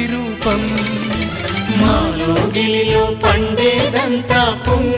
ప్రతిరూపం మాలో గిలిలో పండేదంతా పుణ్య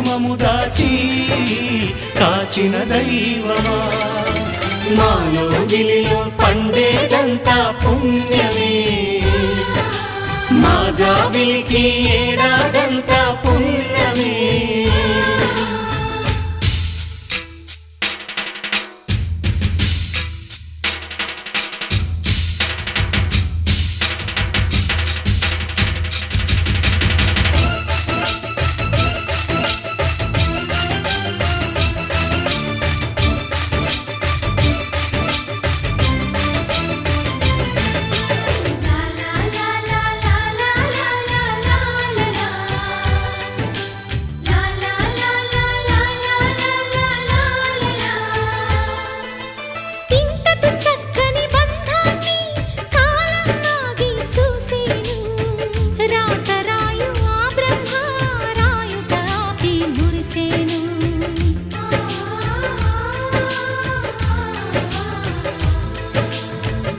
కడుపున దాచి కాచిన దైవమా? మాలో గిలిలో పండేదంతా పుణ్యమే. మా జాబిలికి ఏడాదంతా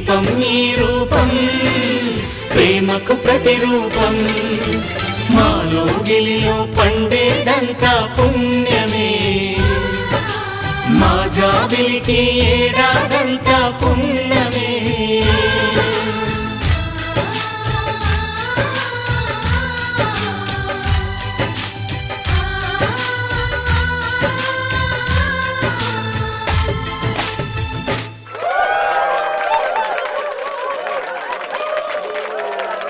దీపం నీ రూపం ప్రేమకు ప్రతిరూపం. మాలో గిలిలో పండేదంతా పుణ్యమే. మా జాబిలికి ఏడాదంతా పుణ్యమే.